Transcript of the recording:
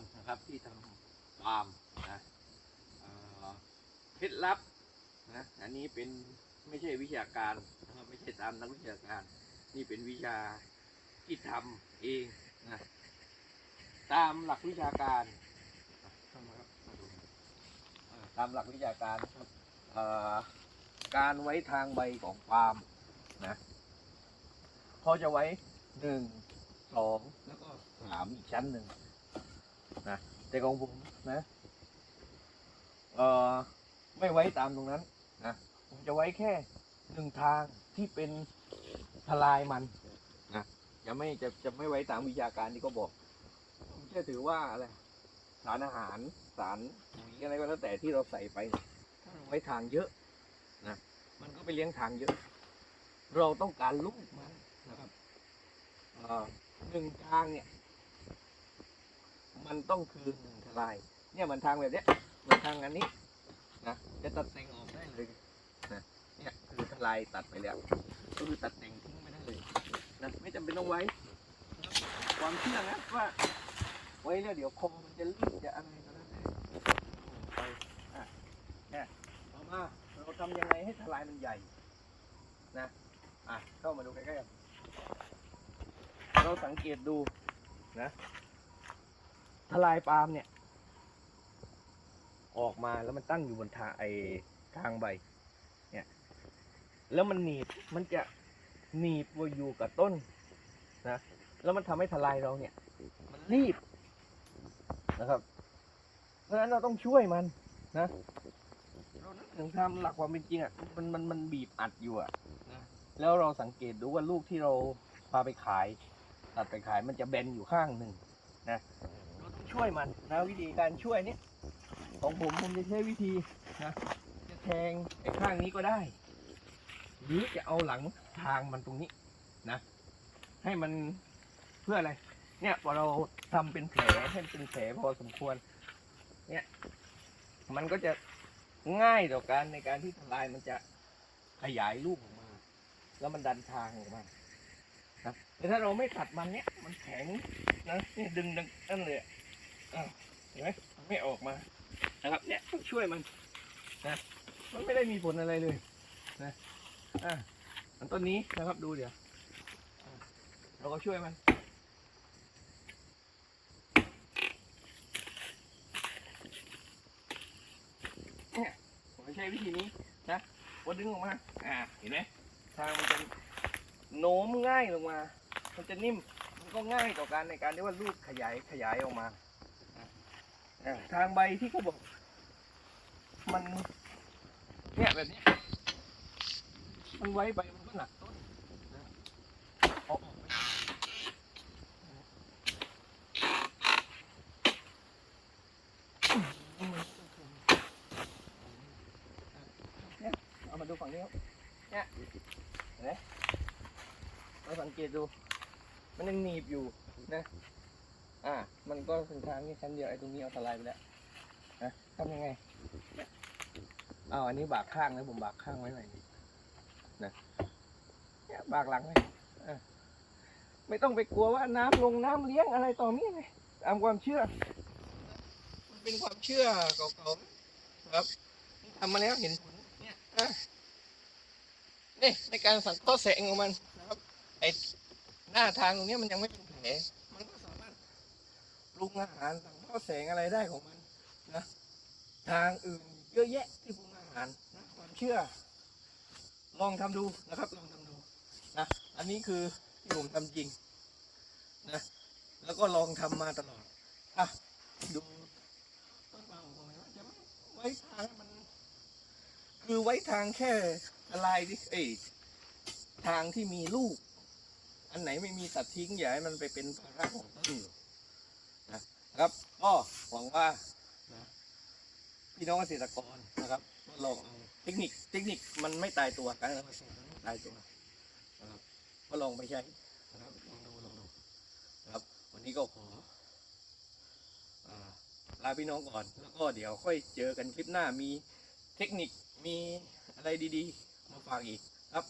รนะครับที่ทำฟาร์มนะเคล็ดลับนะอันนี้เป็นไม่ใช่วิชาการนะครับไม่ใช่ตามนักวิชาการ นี่เป็นวิชาที่ทำเองนะตามหลักวิชาการตามหลักวิชาการการไว้ทางใบของปาล์มนะเขาจะไว้หนึ่งสองแล้วก็สามอีกชั้นหนึ่ง นะแต่ของผมนะเออไม่ไว้ตามตรงนั้นนะผมจะไว้แค่หนึ่งทางที่เป็นทลายมันนะจะไม่จะจะไม่ไว้ตามวิชาการที่เขาบอกผมจะถือว่าอะไรสารอาหารสารปุ๋ยอะไรก็แล้วแต่ที่เราใส่ไปถ้าเราไว้ทางเยอะนะมันก็ไปเลี้ยงทางเยอะ เราต้องการลูกมันนะครับหนึ่งทางเนี่ย มันต้องคือหนึ่งทลาย เนี่ยเหมันทางแบบเนี้ยเหมันทางอันนี้นะจะตัดแต่งออกได้เลยนะเนี่ยคือทลายตัดไปแล้ว ก็คือตัดแต่งทิ้งไปได้เลยนะไม่จำเป็นต้องไว้ ความเชื่อนะว่า ไว้แล้วเดี๋ยวคมมันจะลื่นจะอะไรก็แล้วแต่ไปอะเนี่ยต่อมาเราทำยังไงให้ทลายมันใหญ่นะอะเข้ามาดูใกล้ๆกันเราสังเกตดูนะ ทลายปาล์มเนี่ย ออกมาแล้วมันตั้งอยู่บนทางไอทางใบ เนี่ย แล้วมันหนีบมันจะหนีบไว้อยู่กับต้นนะแล้วมันทำให้ทลายเราเนี่ย มันรีบนะครับ เพราะฉะนั้นเราต้องช่วยมันนะเรานึกถึงทำหลักความเป็นจริงอะมันมันมันบีบอัดอยู่อะนะแล้วเราสังเกตดูว่าลูกที่เราพาไปขาย ตัดไปขายมันจะแบนอยู่ข้างหนึ่งนะ ช่วยมันนะวิธีการช่วยเนี้ยของผมผมจะใช้วิธีนะจะแทงไอ้ข้างนี้ก็ได้ หรือจะเอาหลังทางมันตรงนี้นะ ให้มันเพื่ออะไร เนี่ยพอเราทำเป็นแผลให้เป็นแผลพอสมควร เนี่ย มันก็จะง่ายต่อการในการที่ทลายมันจะขยายลูกออกมา แล้วมันดันทางออกมานะแต่ถ้าเราไม่ตัดมันเนี่ยมันแข็งนะนี่ดึงดังนั่นเลย เห็นไหมมันไม่ออกมานะครับเนี่ยต้องช่วยมันนะมันไม่ได้มีผลอะไรเลยนะอะอันต้นนี้นะครับดูเดี๋ยวเราก็ช่วยมันเนี่ยผมใช้วิธีนี้นะพอดึงออกมาอ่าเห็นไหมทางมันจะโน้มง่ายลงมา มันจะนิ่มมันก็ง่ายต่อการในการที่ว่าลูกขยายขยายออกมา ทางใบที่เขาบอก มันเนี่ยแบบเนี้ยมันไว้ไปมันก็หนักต้นนะเอาออกไปเนี่ยเอามาดูฝั่งนี้ครับเนี่ยเห็นไหมเราสังเกตดู มันยังหนีบอยู่นะ อ่า มันก็เป็นทางนี้ชั้นเดียวไอ้ตรงนี้เอาสไลด์ไปแล้วนะทำยังไงเนี่ยเอาอันนี้บากข้างนะผมบากข้างไว้หน่อยนึงนะเนี่ยบากหลังไว้อะไม่ต้องไปกลัวว่าน้ำลงน้ำเลี้ยงอะไรต่อมีเลยตามความเชื่อ มันเป็นความเชื่อเก่าๆนะครับทำมาแล้วเห็นผลเนี่ยอะนี่ในการสังเคราะห์แสงของมันนะครับไอหน้าทางตรงเนี้ยมันยังไม่เป็นแผลมันก็สามารถป รุงอาหารสังเคราะห์แสงอะไรได้ของมันนะทางอื่นเยอะแยะที่ปรุงอาหารนะความเชื่อ ลองทำดูนะครับลองทำดูนะอันนี้คือที่ผมทำจริงนะแล้วก็ลองทำมาตลอดอะดูต้นปาล์มของผมนะจะไว้ทางมัน คือไว้ทางแค่อะไรดิเอ้ยทางที่มีลูก อันไหนไม่มีตัดทิ้งอย่าให้มันไปเป็นภาระของต้นอยู่ นะครับก็หวังว่านะพี่น้องเกษตรกรนะครับลองเอาเทคนิคเทคนิคมันไม่ตายตัวกันไม่ตายตัวนะครับก็ลองไปใช้นะครับลองดูลองดูนะครับ วันนี้ก็ขออลาพี่น้องก่อนแล้วก็เดี๋ยวค่อยเจอกันคลิปหน้ามีเทคนิคมีอะไรดีๆ มาฝากอีกครับ